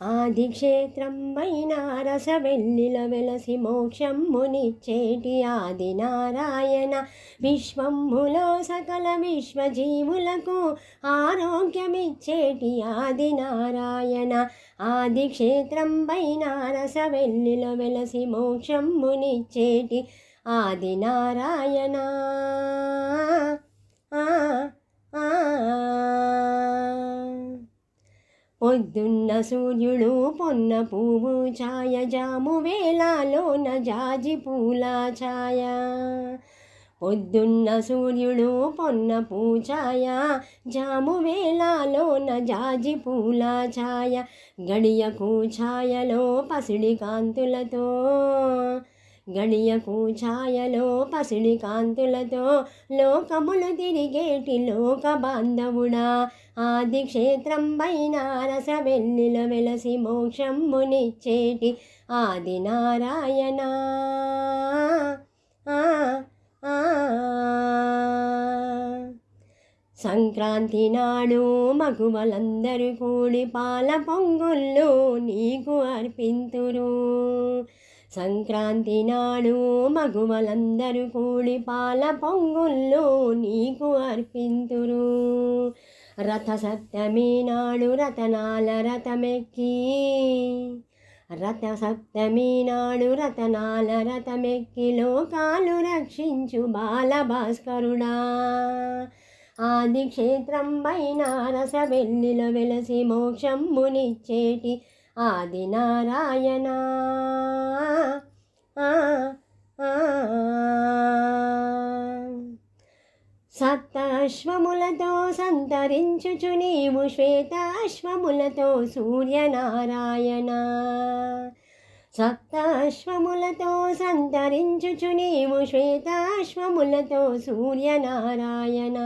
ఆదిక్షేత్రం వైన రసవెల్లిల వెలసి మోక్షమ్మునిచ్చేటి ఆది నారాయణ విశ్వమ్ములో సకల విశ్వజీవులకు ఆరోగ్యమిచ్చేటి ఆది నారాయణ ఆదిక్షేత్రం వైన రసవెల్లిల వెలసి మోక్షమ్మునిచ్చేటి ఆది నారాయణ పొద్దున్న సూర్యుడు పొన్న పువ్వు ఛాయ జాము వేళలోన జాజి పూల ఛాయ. పొద్దున్న సూర్యుడు పొన్న పూచాయ జాము వేళలోన జాజి పూల ఛాయ. గడియకు ఛాయలో పసిడి కాంతులతో గడియకు ఛాయలో పసిడి కాంతులతో లోకములు తిరిగేటి లోక బాంధవుడా ఆది క్షేత్రం పైన రసవెల్లిల వెలసి మోక్షమ్మునిచ్చేటి ఆది నారాయణ. ఆ, ఆ. సంక్రాంతి నాడు మగువలందరూ కూడి పాల పొంగుళ్ళు నీకు అర్పింతురు. సంక్రాంతి నాడు మగువలందరూ కూడి పాల పొంగుళ్ళు నీకు అర్పింతురు. రథసప్తమి నాడు రతనాల రథమెక్కి. రథసప్తమి నాడు రతనాల రథమెక్కి లోకాలు రక్షించు బాలభాస్కరుడా. ఆది క్షేత్రం పైన రసవెల్లిల వెలసి మోక్షమ్మునిచ్చేటి ఆది నారాయణ. ఆ, ఆ. సప్తాశ్వములతో సంతరించుచు నీవు శ్వేతాశ్వములతో సూర్యనారాయణ. సప్తాశ్వములతో సంతరించుచు నీవు శ్వేతాశ్వములతో సూర్యనారాయణ.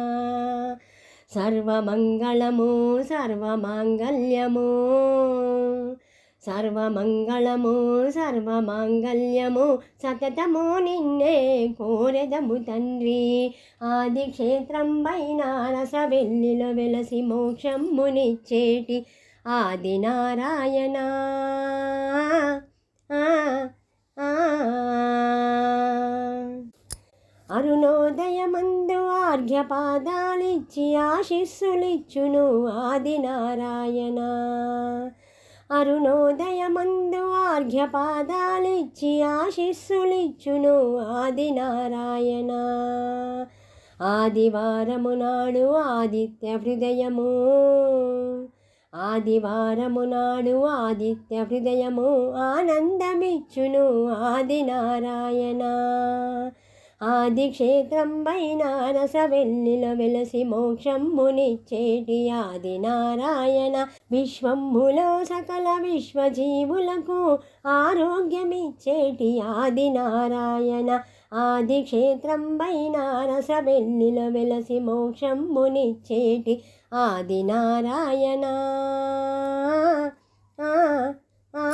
సర్వమంగళము సర్వమాంగళ్యము. సర్వమంగళము సర్వమాంగళ్యము సతతము నిన్నే కోరెదము తండ్రి. ఆది క్షేత్రం పైన రసవెల్లిలో వెలసి మోక్షమ్మునిచ్చేటి ఆది నారాయణ ఆ, ఆ. అర్ఘ్యపాదాలిచ్చి ఆర్ఘ్యపాదాలిచ్చి ఆశిస్సులిచ్చును ఆది అరుణోదయమందు ఆర్ఘ్యపాదాలిచ్చి ఆశిస్సులిచ్చును ఆది నారాయణ ఆదివారము నాడు ఆదిత్య హృదయము. ఆదివారము నాడు ఆదిత్య హృదయము. ఆనందమిచ్చును ఆది నారాయణ ఆది క్షేత్రం పైన రసవెల్లిల వెలసి మోక్షమ్మునిచ్చేటి ఆది నారాయణ విశ్వంబులో సకల విశ్వజీవులకు ఆరోగ్యమిచ్చేటి ఆది నారాయణ ఆది క్షేత్రం పైన రసవెల్లిల వెలసి మోక్షమ్మునిచ్చేటి ఆది నారాయణ ఆ, ఆ.